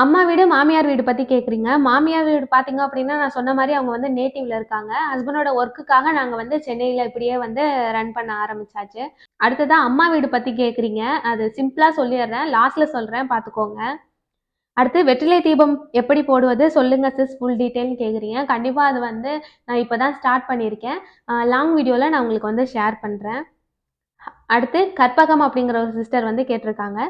அம்மா வீடு, மாமியார் வீடு பத்தி கேட்குறீங்க. மாமியார் வீடு பார்த்தீங்க அப்படின்னா, நான் சொன்ன மாதிரி அவங்க வந்து நேட்டிவ்ல இருக்காங்க. ஹஸ்பண்டோட ஒர்க்குக்காக நாங்க வந்து சென்னையில இப்படியே வந்து ரன் பண்ண ஆரம்பிச்சாச்சு. அடுத்ததான் அம்மா வீடு பத்தி கேட்குறீங்க. அது சிம்பிளா சொல்லிடுறேன் லாஸ்ட்ல சொல்றேன் பார்த்துக்கோங்க. அடுத்து வெற்றிலை தீபம் எப்படி போடுவது சொல்லுங்க சிஸ் ஃபுல் டீட்டெயில்னு கேட்குறீங்க. கண்டிப்பா அது வந்து நான் இப்போ தான் ஸ்டார்ட் பண்ணியிருக்கேன். லாங் வீடியோல நான் உங்களுக்கு வந்து ஷேர் பண்றேன். அடுத்து கற்பகம் அப்படிங்கிற ஒரு சிஸ்டர் வந்து கேட்டிருக்காங்க.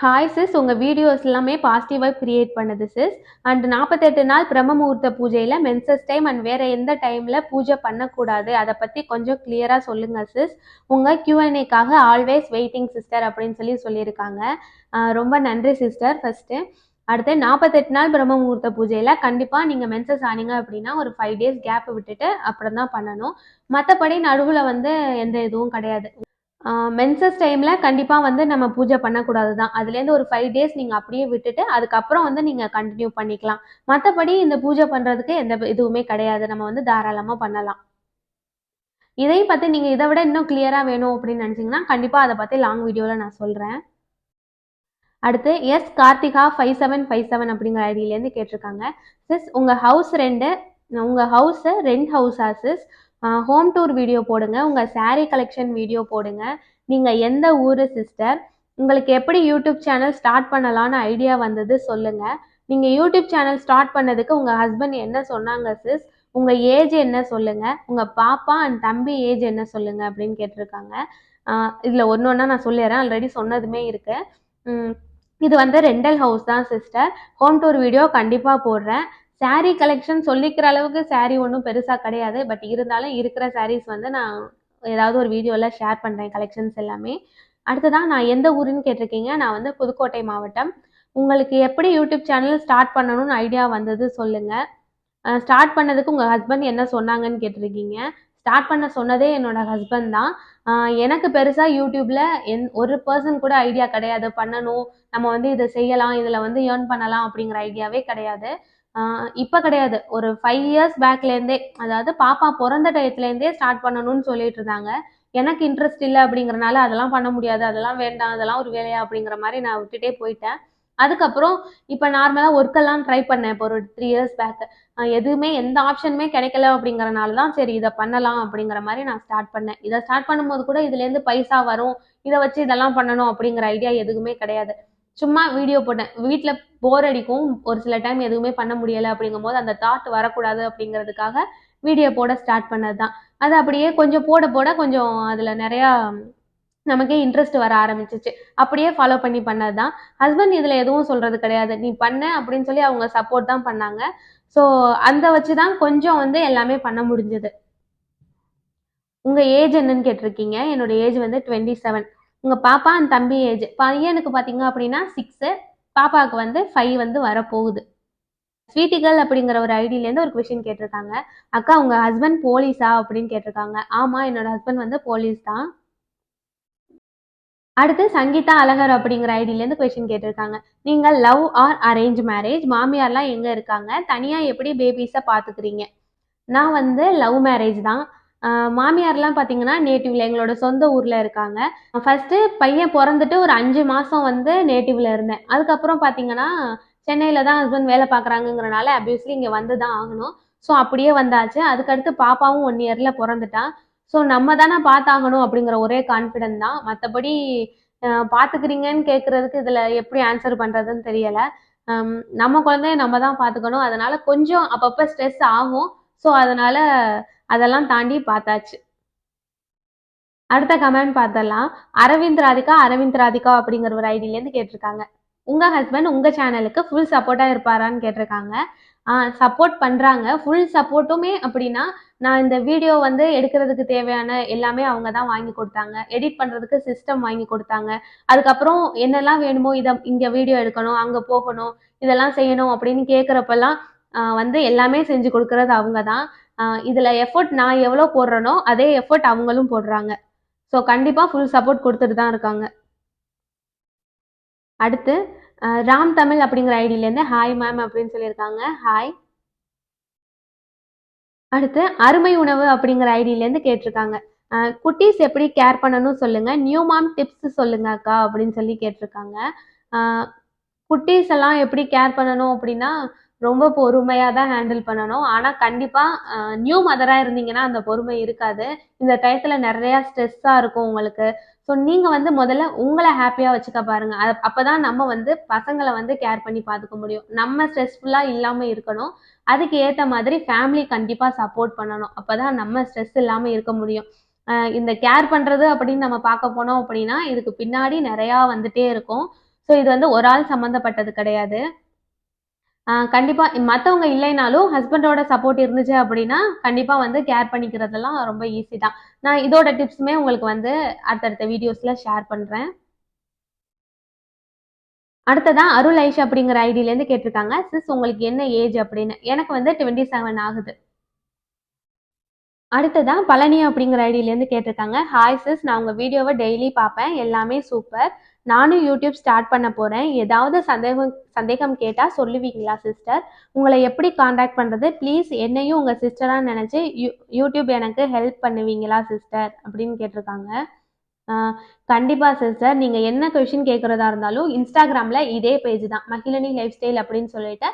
ஹாய் சிஸ் உங்கள் வீடியோஸ் எல்லாமே பாசிட்டிவாக க்ரியேட் கிரியேட் பண்ணுது சிஸ். அண்ட் 48 நாள் பிரம்ம முகூர்த்த பூஜையில் மென்சஸ் டைம் அண்ட் வேறு எந்த டைமில் பூஜை பண்ணக்கூடாது. அதை பற்றி கொஞ்சம் கிளியராக சொல்லுங்கள் சிஸ். உங்கள் கியூஎன்ஏக்காக ஆல்வேஸ் வெயிட்டிங் சிஸ்டர் அப்படின்னு சொல்லி சொல்லியிருக்காங்க. ரொம்ப நன்றி சிஸ்டர் ஃபஸ்ட்டு அடுத்து 48 நாள் பிரம்ம முகூர்த்த பூஜையில் கண்டிப்பாக நீங்கள் மென்சஸ் ஆனீங்க அப்படின்னா, ஒரு ஃபைவ் டேஸ் கேப் விட்டுட்டு அப்புறம் தான் பண்ணணும். மற்றபடி நடுவில் வந்து எந்த இதுவும் கிடையாது. மென்சஸ் டைம்ல கண்டிப்பாக வந்து நம்ம பூஜை பண்ணக்கூடாது தான். அதுலேருந்து ஒரு ஃபைவ் டேஸ் நீங்க அப்படியே விட்டுட்டு, அதுக்கப்புறம் வந்து நீங்க கண்டினியூ பண்ணிக்கலாம். மற்றபடி இந்த பூஜை பண்றதுக்கு எந்த இதுவுமே கிடையாது. நம்ம வந்து தாராளமா பண்ணலாம். இதையும் பத்தி நீங்க இதை விட இன்னும் கிளியராக வேணும் அப்படின்னு நினைச்சீங்கன்னா, கண்டிப்பாக அதை பத்தி லாங் வீடியோவில் நான் சொல்றேன். அடுத்து எஸ் கார்த்திகா 5757 அப்படிங்கிற ஐடியிலேருந்து கேட்டிருக்காங்க. சிஸ் உங்க ஹவுஸ் ரெண்டு உங்க ஹவுஸ் ரெண்ட் ஹவுஸா சிஸ்? ஹோம் டூர் வீடியோ போடுங்க. உங்கள் சாரீ கலெக்ஷன் வீடியோ போடுங்க. நீங்கள் எந்த ஊர் சிஸ்டர்? உங்களுக்கு எப்படி யூடியூப் சேனல் ஸ்டார்ட் பண்ணலான்னு ஐடியா வந்தது சொல்லுங்கள் நீங்கள் யூடியூப் சேனல் ஸ்டார்ட் பண்ணதுக்கு உங்கள் ஹஸ்பண்ட் என்ன சொன்னாங்க சிஸ்? உங்கள் ஏஜ் என்ன சொல்லுங்கள் உங்கள் பாப்பா அண்ட் தம்பி ஏஜ் என்ன சொல்லுங்கள் அப்படின்னு கேட்டிருக்காங்க. இதில் ஒன்று ஒன்றா நான் சொல்லிடுறேன் ஆல்ரெடி சொன்னதுமே இருக்குது இது வந்து ரெண்டல் ஹவுஸ் தான் சிஸ்டர். ஹோம் டூர் வீடியோ கண்டிப்பாக போடுறேன். சாரீ கலெக்ஷன் சொல்லிக்கிற அளவுக்கு சாரீ ஒன்றும் பெருசாக கிடையாது. பட் இருந்தாலும் இருக்கிற சாரீஸ் வந்து நான் ஏதாவது ஒரு வீடியோவில் ஷேர் பண்ணுறேன் கலெக்ஷன்ஸ் எல்லாமே. அடுத்ததான் நான் எந்த ஊருன்னு கேட்டிருக்கீங்க. நான் வந்து புதுக்கோட்டை மாவட்டம். உங்களுக்கு எப்படி யூடியூப் சேனல் ஸ்டார்ட் பண்ணணும்னு ஐடியா வந்தது சொல்லுங்கள் ஸ்டார்ட் பண்ணதுக்கு உங்கள் ஹஸ்பண்ட் என்ன சொன்னாங்கன்னு கேட்டிருக்கீங்க. ஸ்டார்ட் பண்ண சொன்னதே என்னோட ஹஸ்பண்ட் தான். எனக்கு பெருசாக யூடியூப்ல என் ஒரு பர்சன் கூட ஐடியா கிடையாது. பண்ணணும். நம்ம வந்து இதை செய்யலாம். இதில் வந்து ஏர்ன் பண்ணலாம் அப்படிங்கிற ஐடியாவே கிடையாது. இப்போ இப்ப கிடையாது. ஒரு ஃபைவ் இயர்ஸ் பேக்லேருந்தே அதாவது பாப்பா பிறந்த டயத்துலேருந்தே ஸ்டார்ட் பண்ணணும்னு சொல்லிட்டு இருந்தாங்க. எனக்கு இன்ட்ரெஸ்ட் இல்லை அப்படிங்கிறனால அதெல்லாம் பண்ண முடியாது. அதெல்லாம் வேண்டாம். அதெல்லாம் ஒரு வேலையா அப்படிங்கிற மாதிரி நான் விட்டுட்டே போயிட்டேன். அதுக்கப்புறம் இப்ப நார்மலா ஒர்க் எல்லாம் ட்ரை பண்ணேன். இப்போ ஒரு த்ரீ இயர்ஸ் பேக். எதுவுமே எந்த ஆப்ஷனுமே கிடைக்கல அப்படிங்கிறனால தான் சரி இதை பண்ணலாம் அப்படிங்கிற மாதிரி நான் ஸ்டார்ட் பண்ணேன். இதை ஸ்டார்ட் பண்ணும்போது கூட இதுலேருந்து பைசா வரும். இதை வச்சு இதெல்லாம் பண்ணணும் அப்படிங்கிற ஐடியா எதுவுமே கிடையாது. சும்மா வீடியோ போட்டேன். வீட்டில் போர் அடிக்கும். ஒரு சில டைம் எதுவுமே பண்ண முடியல அப்படிங்கும்போது அந்த தாட் வரக்கூடாது அப்படிங்கிறதுக்காக வீடியோ போட ஸ்டார்ட் பண்ணது தான். அது அப்படியே கொஞ்சம் போட போட கொஞ்சம் அதில் நிறையா நமக்கே இன்ட்ரெஸ்ட் வர ஆரம்பிச்சிச்சு அப்படியே ஃபாலோ பண்ணி பண்ணது தான். ஹஸ்பண்ட் இதில் எதுவும் சொல்கிறது கிடையாது. நீ பண்ண அப்படின்னு சொல்லி அவங்க சப்போர்ட் தான் பண்ணாங்க. ஸோ அந்த வச்சு தான் கொஞ்சம் வந்து எல்லாமே பண்ண முடிஞ்சது. உங்கள் ஏஜ் என்னன்னு கேட்டிருக்கீங்க. என்னோட ஏஜ் வந்து 27. உங்கள் பாப்பா அண்ட் தம்பி ஏஜ். பையனுக்கு பார்த்தீங்க அப்படின்னா சிக்ஸு பாப்பாவுக்கு வந்து ஃபைவ் வந்து வரப்போகுது. ஸ்வீட்டிகள் அப்படிங்கிற ஒரு ஐடியிலேருந்து ஒரு கொஷின் கேட்டிருக்காங்க. அக்கா உங்கள் ஹஸ்பண்ட் போலீஸா? அப்படின்னு கேட்டிருக்காங்க. ஆமாம் என்னோட ஹஸ்பண்ட் வந்து போலீஸ் தான். அடுத்து சங்கீதா அழகர் அப்படிங்கிற ஐடியிலேருந்து கொஷின் கேட்டிருக்காங்க. நீங்கள் லவ் ஆர் அரேஞ்ச் மேரேஜ்? மாமியார்லாம் எங்கே இருக்காங்க? தனியாக எப்படி பேபிஸை பார்த்துக்கிறீங்க? நான் வந்து லவ் மேரேஜ் தான். மாமியார்லாம் பார்த்தீங்கன்னா, நேட்டிவ்ல எங்களோட சொந்த ஊரில் இருக்காங்க. ஃபர்ஸ்ட்டு பையன் பிறந்துட்டு ஒரு அஞ்சு மாதம் வந்து நேட்டிவ்ல இருந்தேன். அதுக்கப்புறம் பார்த்தீங்கன்னா, சென்னையில் தான் ஹஸ்பண்ட் வேலை பார்க்குறாங்கங்கிறனால ஆப்வியஸ்லி இங்கே வந்து தான் ஆகணும். ஸோ அப்படியே வந்தாச்சு. அதுக்கடுத்து பாப்பாவும் ஒன் இயரில் பிறந்துட்டான் ஸோ நம்ம தானே பார்த்தாகணும் அப்படிங்கிற ஒரே கான்ஃபிடென்ட் தான். மற்றபடி பார்த்துக்கிறீங்கன்னு கேட்குறதுக்கு இதில் எப்படி ஆன்சர் பண்ணுறதுன்னு தெரியலை நம்ம குழந்தைய நம்ம தான் பார்த்துக்கணும். அதனால கொஞ்சம் அப்பப்போ ஸ்ட்ரெஸ் ஆகும். ஸோ அதனால அதெல்லாம் தாண்டி பார்த்தாச்சு. அடுத்த கமெண்ட் பார்த்தலாம் அரவிந்த் ராதிகா, அரவிந்த் ராதிகா அப்படிங்கிற ஒரு ஐடியிலேருந்து கேட்டிருக்காங்க. உங்கள் ஹஸ்பண்ட் உங்கள் சேனலுக்கு ஃபுல் சப்போர்ட்டாக இருப்பாரான்னு கேட்டிருக்காங்க. ஆ சப்போர்ட் பண்ணுறாங்க ஃபுல் சப்போர்ட்டுமே அப்படின்னா, நான் இந்த வீடியோ வந்து எடுக்கிறதுக்கு தேவையான எல்லாமே அவங்க தான் வாங்கி கொடுத்தாங்க எடிட் பண்ணுறதுக்கு சிஸ்டம் வாங்கி கொடுத்தாங்க அதுக்கப்புறம் என்னெல்லாம் வேணுமோ, இதை இங்கே வீடியோ எடுக்கணும், அங்கே போகணும், இதெல்லாம் செய்யணும் அப்படின்னு கேட்குறப்பெல்லாம் வந்து எல்லாமே செஞ்சு கொடுக்கறது அவங்க தான். இதில் இதுல எஃபோர்ட் நான் எவ்வளோ போடுறேனோ, அதே எஃபோர்ட் அவங்களும் போடுறாங்க. ஸோ கண்டிப்பா ஃபுல் சப்போர்ட் கொடுத்துட்டு தான் இருக்காங்க. அடுத்து ராம் தமிழ் அப்படிங்கிற ஐடியிலேருந்து ஹாய் மேம் அப்படின்னு சொல்லியிருக்காங்க. ஹாய். அடுத்து அருமை உணவு அப்படிங்கிற ஐடியிலேருந்து கேட்டிருக்காங்க. குட்டீஸ் எப்படி கேர் பண்ணணும் சொல்லுங்க. நியூ மாம் டிப்ஸ் சொல்லுங்க அக்கா அப்படின்னு சொல்லி கேட்டிருக்காங்க. குட்டீஸ் எல்லாம் எப்படி கேர் பண்ணணும் அப்படின்னா ரொம்ப பொறுமையாக தான் ஹேண்டில் பண்ணணும் ஆனால் கண்டிப்பாக நியூ மதராக இருந்தீங்கன்னா அந்த பொறுமை இருக்காது. இந்த டயத்தில் நிறையா ஸ்ட்ரெஸ்ஸாக இருக்கும் உங்களுக்கு. ஸோ நீங்கள் வந்து முதல்ல உங்களை ஹாப்பியாக வச்சுக்க பாருங்க. அது அப்போ தான் நம்ம வந்து பசங்களை வந்து கேர் பண்ணி பார்த்துக்க முடியும். நம்ம ஸ்ட்ரெஸ்ஃபுல்லாக இல்லாமல் இருக்கணும். அதுக்கு ஏற்ற மாதிரி ஃபேமிலி கண்டிப்பாக சப்போர்ட் பண்ணணும். அப்போ தான் நம்ம ஸ்ட்ரெஸ் இல்லாமல் இருக்க முடியும். இந்த கேர் பண்ணுறது அப்படின்னு நம்ம பார்க்க போனோம் அப்படின்னா இதுக்கு பின்னாடி நிறையா வந்துட்டே இருக்கும். ஸோ இது வந்து ஒரு ஆள் சம்மந்தப்பட்டது கிடையாது. கண்டிப்பாக மற்றவங்க இல்லைனாலும் ஹஸ்பண்டோட சப்போர்ட் இருந்துச்சு அப்படின்னா கண்டிப்பாக வந்து கேர் பண்ணிக்கிறதெல்லாம் ரொம்ப ஈஸி தான். நான் இதோட டிப்ஸுமே உங்களுக்கு வந்து அடுத்தடுத்த வீடியோஸில் ஷேர் பண்ணுறேன் அடுத்ததான் அருள் ஐஷ் அப்படிங்கிற ஐடியிலேருந்து கேட்டிருக்காங்க. சிஸ் உங்களுக்கு என்ன ஏஜ் அப்படின்னு? எனக்கு வந்து டுவெண்ட்டி செவன் ஆகுது. அடுத்ததான் பழனி அப்படிங்கிற ஐடியிலேருந்து கேட்டிருக்காங்க. ஹாய் சிஸ் நான் உங்கள் வீடியோவை டெய்லி பார்ப்பேன். எல்லாமே சூப்பர் நானும் யூடியூப் ஸ்டார்ட் பண்ண போகிறேன் ஏதாவது சந்தேகம் சந்தேகம் கேட்டால் சொல்லுவீங்களா சிஸ்டர் உங்களை எப்படி காண்டாக்ட் பண்ணுறது ப்ளீஸ் என்னையும் உங்கள் சிஸ்டராக நினச்சி யூ யூடியூப் எனக்கு ஹெல்ப் பண்ணுவீங்களா சிஸ்டர் அப்படின்னு கேட்டிருக்காங்க. கண்டிப்பாக சிஸ்டர் நீங்கள் என்ன கொஷின் கேட்குறதா இருந்தாலும் இன்ஸ்டாகிராமில் இதே பேஜ் தான். மகிழனி லைஃப் ஸ்டைல் அப்படின்னு சொல்லிட்டு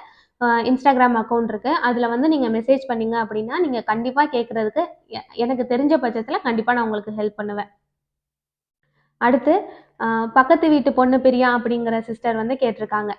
இன்ஸ்டாகிராம் அக்கௌண்ட் இருக்குது அதில் வந்து நீங்கள் மெசேஜ் பண்ணீங்க அப்படின்னா நீங்கள் கண்டிப்பாக கேட்குறதுக்கு எனக்கு தெரிஞ்ச பட்சத்தில் கண்டிப்பாக நான் உங்களுக்கு ஹெல்ப் பண்ணுவேன். அடுத்து பக்கத்து வீட்டு பொண்ணு பிரியா அப்படிங்கிற சிஸ்டர் வந்து கேட்டிருக்காங்க.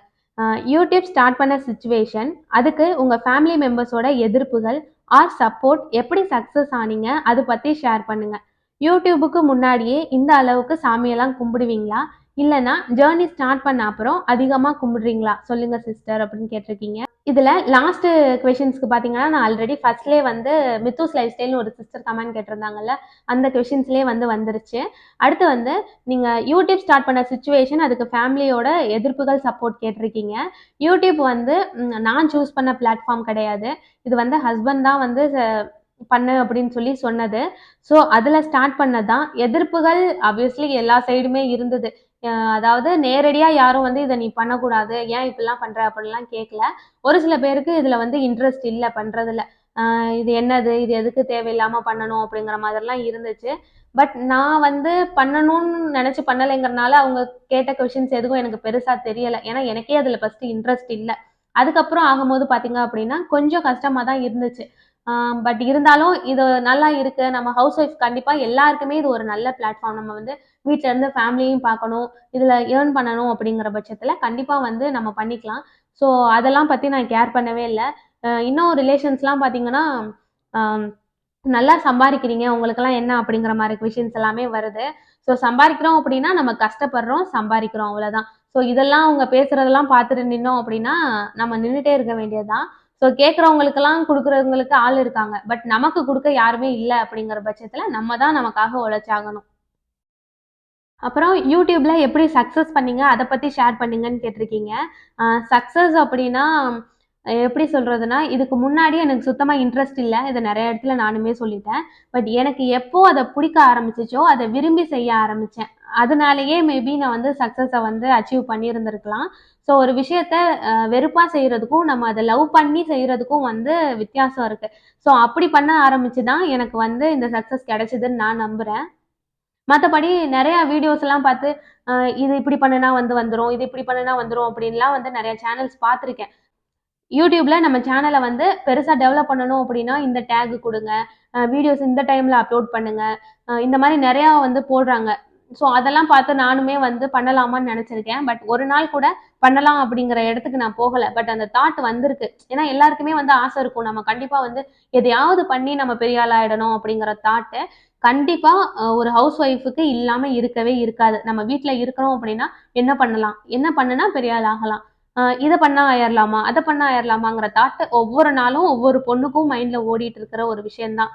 யூடியூப் ஸ்டார்ட் பண்ண சுச்சுவேஷன் அதுக்கு உங்கள் ஃபேமிலி மெம்பர்ஸோட எதிர்ப்புகள் ஆர் சப்போர்ட் எப்படி சக்ஸஸ் ஆனீங்க அது பற்றி ஷேர் பண்ணுங்க. யூடியூபுக்கு முன்னாடியே இந்த அளவுக்கு சாமியெல்லாம் கும்பிடுவீங்களா? இல்லைன்னா ஜேர்னி ஸ்டார்ட் பண்ண அப்புறம் அதிகமாக கும்பிடுறீங்களா? சொல்லுங்க சிஸ்டர் அப்படின்னு கேட்டிருக்கீங்க. இதில் லாஸ்ட்டு கொஷின்ஸ்க்கு பார்த்தீங்கன்னா நான் ஆல்ரெடி ஃபர்ஸ்ட்லேயே வந்து மித்தூஸ் லைஃப் ஸ்டைல்னு ஒரு சிஸ்டர் கமெண்ட் கேட்டிருந்தாங்கல்ல அந்த கொஷின்ஸ்லேயே வந்து வந்துருச்சு. அடுத்து வந்து நீங்கள் யூடியூப் ஸ்டார்ட் பண்ண சுச்சுவேஷன் அதுக்கு ஃபேமிலியோட எதிர்ப்புகள் சப்போர்ட் கேட்டிருக்கீங்க. யூடியூப் வந்து நான் சூஸ் பண்ண பிளாட்ஃபார்ம் கிடையாது. இது வந்து ஹஸ்பண்ட் தான் வந்து ச- பண்ணு அப்படின்னு சொல்லி சொன்னது. ஸோ அதில் ஸ்டார்ட் பண்ணதான் எதிர்ப்புகள் ஆப்வியஸ்லி எல்லா சைடுமே இருந்தது. அதாவது நேரடியாக யாரும் வந்து இதை நீ பண்ணக்கூடாது. ஏன் இப்படிலாம் பண்ணுற அப்படிலாம் கேட்கல ஒரு சில பேருக்கு இதில் வந்து இன்ட்ரெஸ்ட் இல்லை பண்ணுறதில்ல இது என்னது? இது எதுக்கு தேவையில்லாமல் பண்ணணும் அப்படிங்கிற மாதிரிலாம் இருந்துச்சு. பட் நான் வந்து பண்ணணும்னு நினச்சி பண்ணலைங்கிறனால அவங்க கேட்ட கொஷின்ஸ் எதுவும் எனக்கு பெருசாக தெரியலை. ஏன்னா எனக்கே அதில் ஃபஸ்ட்டு இன்ட்ரெஸ்ட் இல்லை. அதுக்கப்புறம் ஆகும்போது பார்த்தீங்க அப்படின்னா கொஞ்சம் கஷ்டமாக தான் இருந்துச்சு. பட் இருந்தாலும் இது நல்லா இருக்கு. நம்ம ஹவுஸ் ஒய்ஃப் கண்டிப்பாக எல்லாருக்குமே இது ஒரு நல்ல பிளாட்ஃபார்ம் நம்ம வந்து வீட்டில இருந்து ஃபேமிலியும் பார்க்கணும் இதில் ஏர்ன் பண்ணணும் அப்படிங்கிற பட்சத்தில் கண்டிப்பாக வந்து நம்ம பண்ணிக்கலாம். ஸோ அதெல்லாம் பற்றி நான் கேர் பண்ணவே இல்லை. இன்னும் ரிலேஷன்ஸ்லாம் பார்த்தீங்கன்னா நல்லா சம்பாதிக்கிறீங்க. உங்களுக்கெல்லாம் என்ன அப்படிங்கிற மாதிரி கொஷின்ஸ் எல்லாமே வருது. ஸோ சம்பாதிக்கிறோம் அப்படின்னா நம்ம கஷ்டப்படுறோம் சம்பாதிக்கிறோம் அவ்வளோதான் ஸோ இதெல்லாம் அவங்க பேசுறதெல்லாம் பார்த்துட்டு நின்னோம் அப்படின்னா நம்ம நின்றுட்டே இருக்க வேண்டியதுதான். ஸோ கேட்குறவங்களுக்கெல்லாம் கொடுக்குறவங்களுக்கு ஆள் இருக்காங்க. பட் நமக்கு கொடுக்க யாருமே இல்லை அப்படிங்கிற பட்சத்தில் நம்ம தான் நமக்காக உழைச்சாகணும். அப்புறம் யூடியூப்ல எப்படி சக்ஸஸ் பண்ணீங்க? அதை பற்றி ஷேர் பண்ணீங்கன்னு கேட்டிருக்கீங்க. சக்ஸஸ் அப்படின்னா எப்படி சொல்றதுன்னா இதுக்கு முன்னாடி எனக்கு சுத்தமாக இன்ட்ரெஸ்ட் இல்லை. இதை நிறைய இடத்துல நானுமே சொல்லிட்டேன். பட் எனக்கு எப்போ அதை பிடிக்க ஆரம்பிச்சிச்சோ அதை விரும்பி செய்ய ஆரம்பித்தேன் அதனாலேயே மேபி நான் வந்து சக்ஸஸை வந்து அச்சீவ் பண்ணியிருந்திருக்கலாம். ஸோ ஒரு விஷயத்த வெறுப்பாக வெறுப்பா செய்யறதுக்கும் நம்ம அதை லவ் பண்ணி செய்யறதுக்கும் வந்து வித்தியாசம் இருக்கு. ஸோ அப்படி பண்ண ஆரம்பிச்சு தான் எனக்கு வந்து இந்த சக்ஸஸ் கிடைச்சதுன்னு நான் நம்புறேன். மற்றபடி நிறைய வீடியோஸ் எல்லாம் பார்த்து இது இப்படி பண்ணுனா வந்து வந்துடும் இது இப்படி பண்ணுனா வந்துடும் அப்படின்லாம் வந்து நிறைய சேனல்ஸ் பார்த்துருக்கேன். யூடியூப்ல நம்ம சேனலை வந்து பெருசாக டெவலப் பண்ணணும் அப்படின்னா இந்த டேக் கொடுங்க. வீடியோஸ் இந்த டைம்ல அப்லோட் பண்ணுங்க. இந்த மாதிரி நிறையா வந்து போடுறாங்க. ஸோ அதெல்லாம் பார்த்து நானுமே வந்து பண்ணலாமான்னு நினச்சிருக்கேன். பட் ஒரு நாள் கூட பண்ணலாம் அப்படிங்கிற இடத்துக்கு நான் போகலை. பட் அந்த தாட் வந்திருக்கு. ஏன்னா எல்லாருக்குமே வந்து ஆசை இருக்கும். நம்ம கண்டிப்பாக வந்து எதையாவது பண்ணி நம்ம பெரிய ஆளாயிடணும் அப்படிங்கிற தாட்டு கண்டிப்பாக ஒரு ஹவுஸ் ஒய்ஃபுக்கு இல்லாமல் இருக்கவே இருக்காது. நம்ம வீட்டில் இருக்கிறோம் அப்படின்னா என்ன பண்ணலாம்? என்ன பண்ணுனா பெரிய ஆள் ஆகலாம். இதை பண்ணா ஆயிரலாமா அதை பண்ணா ஆயிரலாமாங்கிற தாட்டு ஒவ்வொரு நாளும் ஒவ்வொரு பொண்ணுக்கும் மைண்டில் ஓடிட்டு இருக்கிற ஒரு விஷயம்தான்.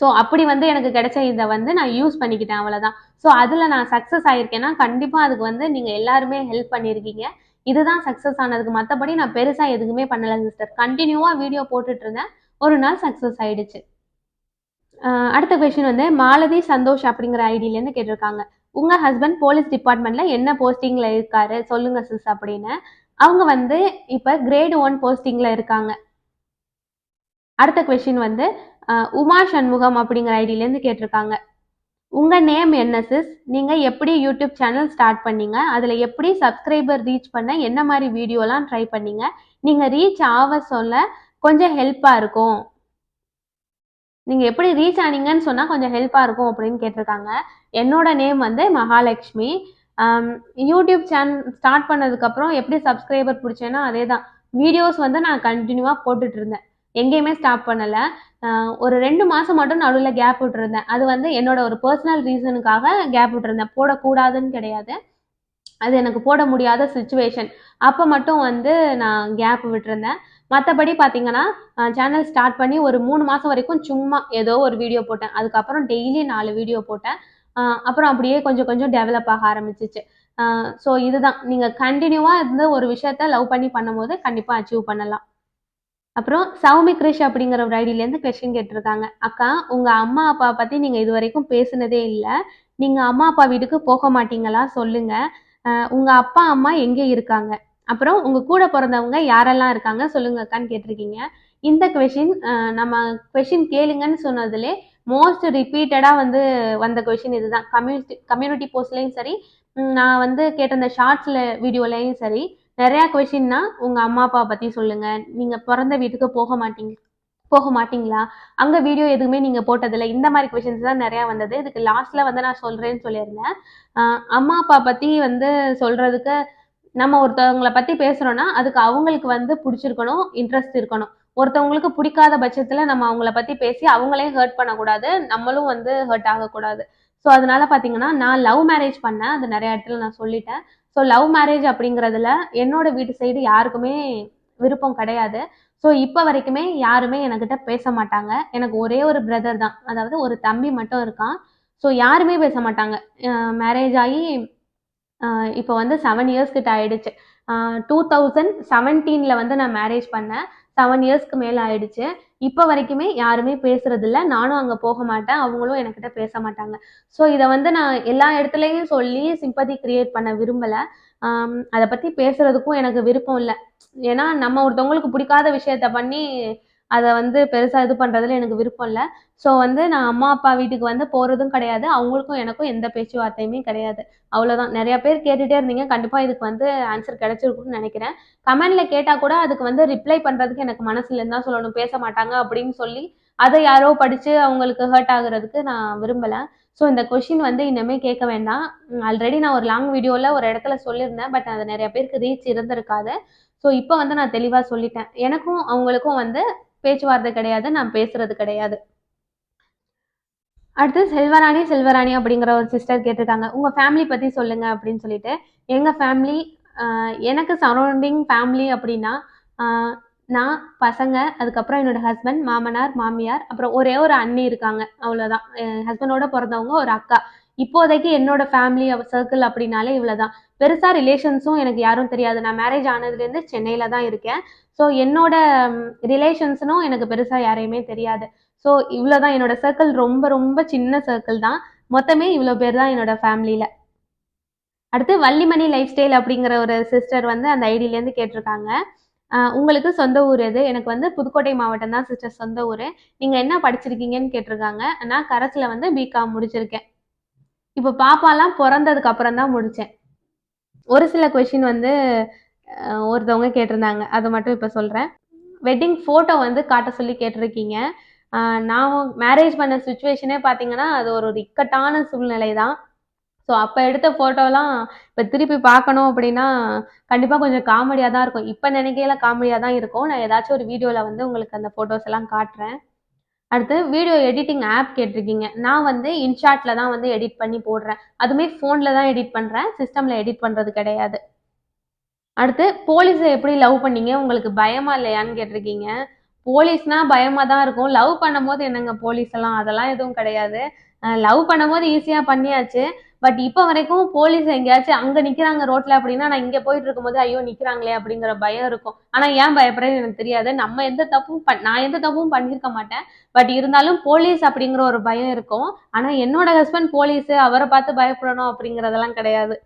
ஸோ அப்படி வந்து எனக்கு கிடைச்ச இதை வந்து நான் யூஸ் பண்ணிக்கிட்டேன் அவ்வளோதான் ஸோ அதில் நான் சக்ஸஸ் ஆயிருக்கேன்னா கண்டிப்பாக அதுக்கு வந்து நீங்கள் எல்லாருமே ஹெல்ப் பண்ணியிருக்கீங்க இதுதான் சக்ஸஸ் ஆனதுக்கு மற்றபடி நான் பெருசாக எதுவுமே பண்ணலை சிஸ்டர் கண்டினியூவாக வீடியோ போட்டுட்டு இருந்தேன். ஒரு நாள் சக்ஸஸ் ஆயிடுச்சு. அடுத்த கொஷின் வந்து மாலதி சந்தோஷ் அப்படிங்கிற ஐடியிலேருந்து கேட்டிருக்காங்க. உங்கள் ஹஸ்பண்ட் போலீஸ் டிபார்ட்மெண்ட்டில் என்ன போஸ்டிங்கில் இருக்காரு? சொல்லுங்க சிஸ் அப்படின்னு. அவங்க வந்து இப்போ கிரேட் ஒன் போஸ்டிங்கில் இருக்காங்க. அடுத்த கொஷின் வந்து உமா சண்முகம் அப்படிங்கிற ஐடியிலேருந்து கேட்டிருக்காங்க. உங்கள் நேம் என்ன சிஸ் நீங்கள் எப்படி யூடியூப் சேனல் ஸ்டார்ட் பண்ணீங்க? அதில் எப்படி சப்ஸ்கிரைபர் ரீச் பண்ண? என்ன மாதிரி வீடியோலாம் ட்ரை பண்ணீங்க? நீங்கள் ரீச் ஆக சொல்ல கொஞ்சம் ஹெல்ப்பாக இருக்கும். நீங்கள் எப்படி ரீச் ஆனீங்கன்னு சொன்னால் கொஞ்சம் ஹெல்ப்பாக இருக்கும் அப்படின்னு கேட்டிருக்காங்க. என்னோட நேம் வந்து மகாலட்சுமி. யூடியூப் சேனல் ஸ்டார்ட் பண்ணதுக்கப்புறம் எப்படி சப்ஸ்கிரைபர் பிடிச்சேன்னா அதே தான் வீடியோஸ் வந்து நான் கண்டினியூவாக போட்டுட்டு இருந்தேன் எங்கேயுமே ஸ்டாப் பண்ணலை. ஒரு ரெண்டு மாதம் மட்டும் நடுவில் கேப் விட்டுருந்தேன். அது வந்து என்னோட ஒரு பர்சனல் ரீசனுக்காக கேப் விட்டுருந்தேன். போடக்கூடாதுன்னு கிடையாது. அது எனக்கு போட முடியாத சுச்சுவேஷன் அப்போ மட்டும் வந்து நான் கேப் விட்டுருந்தேன். மற்றபடி பார்த்தீங்கன்னா சேனல் ஸ்டார்ட் பண்ணி ஒரு மூணு மாதம் வரைக்கும் சும்மா ஏதோ ஒரு வீடியோ போட்டேன். அதுக்கப்புறம் டெய்லி நாலு வீடியோ போட்டேன். அப்புறம் அப்படியே கொஞ்சம் கொஞ்சம் டெவலப் ஆக ஆரம்பிச்சிச்சு. ஸோ இதுதான். நீங்கள் கண்டினியூவாக இருந்து ஒரு விஷயத்த லவ் பண்ணி பண்ணும்போது கண்டிப்பாக அச்சீவ் பண்ணலாம். அப்புறம் சௌமி கிரிஷ் அப்படிங்கிற ஒரு ஐடியிலேருந்து கொஸ்டின் கேட்டிருக்காங்க. அக்கா உங்கள் அம்மா அப்பா பற்றி நீங்கள் இது வரைக்கும் பேசுனதே இல்லை. நீங்கள் அம்மா அப்பா வீட்டுக்கு போக மாட்டீங்களா? சொல்லுங்கள் உங்கள் அப்பா அம்மா எங்கே இருக்காங்க? அப்புறம் உங்கள் கூட பிறந்தவங்க யாரெல்லாம் இருக்காங்க? சொல்லுங்க அக்கான்னு கேட்டிருக்கீங்க. இந்த கொஷின் நம்ம கொஷின் கேளுங்கன்னு சொன்னதுலே மோஸ்ட் ரிப்பீட்டடாக வந்து வந்த கொஷின் இதுதான். கம்யூனிட்டி கம்யூனிட்டி போஸ்ட்லேயும் சரி நான் வந்து கேட்ட இந்த ஷார்ட்ஸில் வீடியோலையும் சரி நிறையா கொஷின்னா உங்கள் அம்மா அப்பா பற்றி சொல்லுங்கள் நீங்கள் பிறந்த வீட்டுக்கு போக மாட்டீங்க போக மாட்டீங்களா? அங்கே வீடியோ எதுவுமே நீங்கள் போட்டதில்லை. இந்த மாதிரி கொஷின்ஸ் தான் நிறையா வந்தது. இதுக்கு லாஸ்ட்டில் வந்து நான் சொல்கிறேன்னு சொல்லியிருந்தேன். அம்மா அப்பா பற்றி வந்து சொல்கிறதுக்கு நம்ம ஒருத்தவங்களை பற்றி பேசுகிறோன்னா அதுக்கு அவங்களுக்கு வந்து பிடிச்சிருக்கணும் இன்ட்ரெஸ்ட் இருக்கணும். ஒருத்தவங்களுக்கு பிடிக்காத பட்சத்தில் நம்ம அவங்கள பற்றி பேசி அவங்களையும் ஹர்ட் பண்ணக்கூடாது. நம்மளும் வந்து ஹர்ட் ஆகக்கூடாது. ஸோ அதனால பார்த்தீங்கன்னா நான் லவ் மேரேஜ் பண்ணேன். அது நிறைய இடத்துல நான் சொல்லிட்டேன். ஸோ லவ் மேரேஜ் அப்படிங்கிறதுல என்னோட வீட்டு சைடு யாருக்குமே விருப்பம் கிடையாது. ஸோ இப்போ வரைக்குமே யாருமே என்கிட்ட பேச மாட்டாங்க. எனக்கு ஒரே ஒரு பிரதர் தான். அதாவது ஒரு தம்பி மட்டும் இருக்கான். ஸோ யாருமே பேச மாட்டாங்க. மேரேஜ் ஆகி இப்போ வந்து செவன் இயர்ஸ் கிட்ட ஆயிடுச்சு. டூ தௌசண்ட் செவன்டீனில் வந்து நான் மேரேஜ் பண்ணேன். செவன் இயர்ஸ்க்கு மேலே ஆயிடுச்சு. இப்போ வரைக்குமே யாருமே பேசுறதில்ல. நானும் அங்கே போக மாட்டேன். அவங்களும் என்கிட்ட பேச மாட்டாங்க. ஸோ இதை வந்து நான் எல்லா இடத்துலையும் சொல்லி சிம்பதி கிரியேட் பண்ண விரும்பலை. அதை பற்றி பேசுறதுக்கும் எனக்கு விருப்பம் இல்லை. ஏன்னா நம்ம ஒருத்தவங்களுக்கு பிடிக்காத விஷயத்த பண்ணி அதை வந்து பெருசாக இது பண்ணுறதுல எனக்கு விருப்பம் இல்லை. ஸோ வந்து நான் அம்மா அப்பா வீட்டுக்கு வந்து போகிறதும் கிடையாது. அவங்களுக்கும் எனக்கும் எந்த பேச்சுவார்த்தையுமே கிடையாது. அவ்வளோதான் நிறையா பேர் கேட்டுகிட்டே இருந்தீங்க. கண்டிப்பாக இதுக்கு வந்து ஆன்சர் கிடைச்சிருக்கும்னு நினைக்கிறேன். கமெண்ட்டில் கேட்டால் கூட அதுக்கு வந்து ரிப்ளை பண்ணுறதுக்கு எனக்கு மனசுல இருந்தால் சொல்லணும். பேச மாட்டாங்க அப்படின்னு சொல்லி அதை யாரோ படித்து அவங்களுக்கு ஹர்ட் ஆகுறதுக்கு நான் விரும்பலை. ஸோ இந்த கொஷின் வந்து இன்னுமே கேட்க வேண்டாம். ஆல்ரெடி நான் ஒரு லாங் வீடியோவில் ஒரு இடத்துல சொல்லியிருந்தேன். பட் அது நிறைய பேருக்கு ரீச் இருந்திருக்காது. ஸோ இப்போ வந்து நான் தெளிவாக சொல்லிட்டேன். எனக்கும் அவங்களுக்கும் வந்து பேச்சுவார்த்தை கிடையாது நான் பேசுறது கிடையாது. அடுத்து செல்வராணி செல்வராணி அப்படிங்கிற ஒரு சிஸ்டர் கேட்டிருக்காங்க. உங்க ஃபேமிலி பத்தி சொல்லுங்க அப்படின்னு சொல்லிட்டு. எங்க ஃபேமிலி எனக்கு சரௌண்டிங் ஃபேமிலி அப்படின்னா நான் பசங்க அதுக்கப்புறம் என்னோட ஹஸ்பண்ட் மாமனார் மாமியார் அப்புறம் ஒரே ஒரு அண்ணி இருக்காங்க. அவ்வளோதான் என் ஹஸ்பண்டோட பிறந்தவங்க ஒரு அக்கா. இப்போதைக்கு என்னோட ஃபேமிலி சர்க்கிள் அப்படின்னாலே இவ்வளோதான் பெருசாக ரிலேஷன்ஸும் எனக்கு யாரும் தெரியாது. நான் மேரேஜ் ஆனதுலேருந்து சென்னையில் தான் இருக்கேன். ஸோ என்னோட ரிலேஷன்ஸ்னும் எனக்கு பெருசாக யாரையுமே தெரியாது. ஸோ இவ்வளோதான் என்னோட சர்க்கிள் ரொம்ப ரொம்ப சின்ன சர்க்கிள் தான். மொத்தமே இவ்வளோ பேர் தான் என்னோட ஃபேமிலியில் அடுத்து வள்ளிமணி லைஃப் ஸ்டைல் அப்படிங்கிற ஒரு சிஸ்டர் வந்து அந்த ஐடியிலேருந்து கேட்டிருக்காங்க. உங்களுக்கு சொந்த ஊர் எது? எனக்கு வந்து புதுக்கோட்டை மாவட்டம் தான் சிஸ்டர் சொந்த ஊர். நீங்கள் என்ன படிச்சிருக்கீங்கன்னு கேட்டிருக்காங்க. நான் கரஸில் வந்து பிகாம் முடிச்சிருக்கேன். இப்போ பாப்பாலாம் பிறந்ததுக்கு அப்புறம் தான் முடித்தேன் ஒரு சில கொஷின் வந்து ஒருத்தவங்க கேட்டிருந்தாங்க. அதை மட்டும் இப்போ சொல்கிறேன் வெட்டிங் ஃபோட்டோ வந்து காட்ட சொல்லி கேட்டிருக்கீங்க. நான் மேரேஜ் பண்ண சுச்சுவேஷனே பார்த்தீங்கன்னா அது ஒரு ஒரு இக்கட்டான சூழ்நிலை தான் ஸோ அப்போ எடுத்த ஃபோட்டோலாம் இப்போ திருப்பி பார்க்கணும் அப்படின்னா கண்டிப்பாக கொஞ்சம் காமெடியாக தான் இருக்கும். இப்போ நினைக்கையில காமெடியாக தான் இருக்கும். நான் ஏதாச்சும் ஒரு வீடியோவில் வந்து உங்களுக்கு அந்த ஃபோட்டோஸ் எல்லாம் காட்டுறேன். அடுத்து வீடியோ எடிட்டிங் ஆப் கேட்டிருக்கீங்க. நான் வந்து இன்ஷாட்டில் தான் வந்து எடிட் பண்ணி போடுறேன். அதுவுமே ஃபோனில் தான் எடிட் பண்ணுறேன் சிஸ்டமில் எடிட் பண்ணுறது கிடையாது. அடுத்து போலீஸை எப்படி லவ் பண்ணீங்க? உங்களுக்கு பயமா இல்லையான்னு கேட்டிருக்கீங்க. போலீஸ்னால் பயமாக தான் இருக்கும். லவ் பண்ணும்போது என்னங்க போலீஸ் எல்லாம் அதெல்லாம் எதுவும் கிடையாது. லவ் பண்ணும்போது ஈஸியாக பண்ணியாச்சு. பட் இப்போ வரைக்கும் போலீஸ் எங்கேயாச்சும் அங்கே நிற்கிறாங்க ரோட்டில் அப்படின்னா நான் இங்கே போயிட்டு இருக்கும்போது ஐயோ நிற்கிறாங்களே அப்படிங்கிற பயம் இருக்கும். ஆனால் ஏன் பயப்படுறேன்னு எனக்கு தெரியாது. நம்ம எந்த தப்பும் நான் எந்த தப்பும் பண்ணியிருக்க மாட்டேன். பட் இருந்தாலும் போலீஸ் அப்படிங்கிற ஒரு பயம் இருக்கும். ஆனால் என்னோட ஹஸ்பண்ட் போலீஸ் அவரை பார்த்து பயப்படணும் அப்படிங்கிறதெல்லாம் கிடையாது.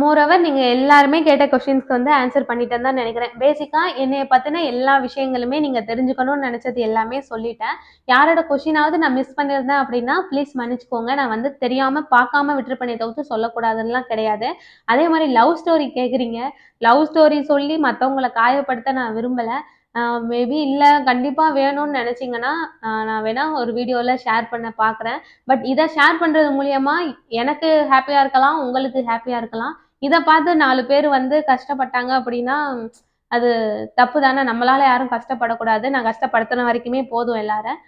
மோரோவர் நீங்கள் எல்லாருமே கேட்ட கொஷின்ஸ்க்கு வந்து ஆன்சர் பண்ணிட்டேன்னு தான் நினைக்கிறேன். பேசிக்காக என்னைய பற்றின எல்லா விஷயங்களுமே நீங்கள் தெரிஞ்சுக்கணும்னு நினச்சது எல்லாமே சொல்லிட்டேன். யாரோட கொஷினாவது நான் மிஸ் பண்ணியிருந்தேன் அப்படின்னா ப்ளீஸ் மன்னிச்சுக்கோங்க. நான் வந்து தெரியாமல் பார்க்காம விட்டுருப்பேனே தவிர்த்து சொல்லக்கூடாதுன்னுலாம் கிடையாது. அதே மாதிரி லவ் ஸ்டோரி கேட்குறீங்க லவ் ஸ்டோரி சொல்லி மற்றவங்கள காயப்படுத்த நான் விரும்பலை. மேபி இல்லை கண்டிப்பாக வேணும்னு நினச்சிங்கன்னா நான் வேணால் ஒரு வீடியோவில் ஷேர் பண்ண பார்க்குறேன் பட் இதை ஷேர் பண்ணுறது மூலியமாக எனக்கு ஹாப்பியாக இருக்கலாம் உங்களுக்கு ஹாப்பியாக இருக்கலாம். இதை பார்த்து நாலு பேர் வந்து கஷ்டப்பட்டாங்க அப்படின்னா அது தப்பு தானே நம்மளால யாரும் கஷ்டப்படக்கூடாது. நான் கஷ்டப்படுத்தின வரைக்குமே போதும் எல்லாரும்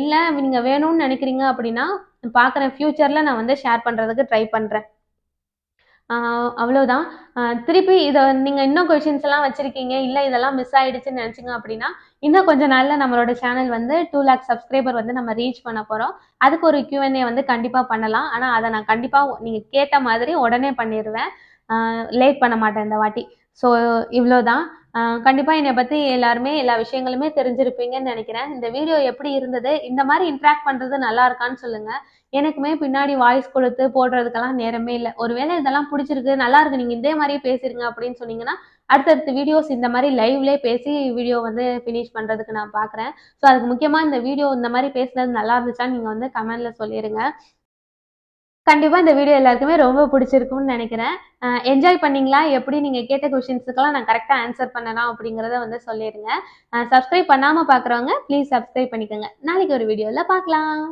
இல்லை நீங்கள் வேணும்னு நினைக்கிறீங்க அப்படின்னா பார்க்குறேன் ஃப்யூச்சரில் நான் வந்து ஷேர் பண்ணுறதுக்கு ட்ரை பண்ணுறேன் அவ்வளோதான் திருப்பி இதை நீங்கள் இன்னும் கொஷின்ஸ் எல்லாம் வச்சுருக்கீங்க இல்லை இதெல்லாம் மிஸ் ஆகிடுச்சுன்னு நினச்சிங்க அப்படின்னா இன்னும் கொஞ்சம் நாளில் நம்மளோட சேனல் வந்து டூ லேக் சப்ஸ்கிரைபர் வந்து நம்ம ரீச் பண்ண போகிறோம் அதுக்கு ஒரு கியூஎன்ஏ வந்து கண்டிப்பாக பண்ணலாம். ஆனால் அதை நான் கண்டிப்பாக நீங்கள் கேட்ட மாதிரி உடனே பண்ணிடுவேன் லேட் பண்ண மாட்டேன் இந்த வாட்டி. ஸோ இவ்வளோ தான் கண்டிப்பாக என்னை பற்றி எல்லாருமே எல்லா விஷயங்களுமே தெரிஞ்சிருப்பீங்கன்னு நினைக்கிறேன். இந்த வீடியோ எப்படி இருந்தது? இந்த மாதிரி இன்ட்ராக்ட் பண்ணுறது நல்லா இருக்கான்னு சொல்லுங்கள் எனக்குமே பின்னாடி வாய்ஸ் கொடுத்து போடுறதுக்கெல்லாம் நேரமே இல்லை. ஒருவேளை இதெல்லாம் பிடிச்சிருக்கு நல்லா இருக்கு நீங்கள் இதே மாதிரியே பேசிருங்க அப்படின்னு சொன்னீங்கன்னா அடுத்தடுத்த வீடியோஸ் இந்த மாதிரி லைவ்லேயே பேசி வீடியோ வந்து ஃபினிஷ் பண்ணுறதுக்கு நான் பார்க்குறேன் ஸோ அதுக்கு முக்கியமாக இந்த வீடியோ இந்த மாதிரி பேசுனது நல்லா இருந்துச்சான்னு நீங்கள் வந்து கமெண்ட்டில் சொல்லிடுங்க கண்டிப்பாக இந்த வீடியோ எல்லாருக்குமே ரொம்ப பிடிச்சிருக்கும்னு நினைக்கிறேன். என்ஜாய் பண்ணீங்களா? எப்படி நீங்கள் கேட்ட கொஷின்ஸுக்கெல்லாம் நான் கரெக்டாக ஆன்சர் பண்ணலாம் அப்படிங்கிறத வந்து சொல்லிடுங்க சப்ஸ்கிரைப் பண்ணாமல் பார்க்குறவங்க ப்ளீஸ் சப்ஸ்கிரைப் பண்ணிக்கோங்க. நாளைக்கு ஒரு வீடியோவில் பார்க்கலாம்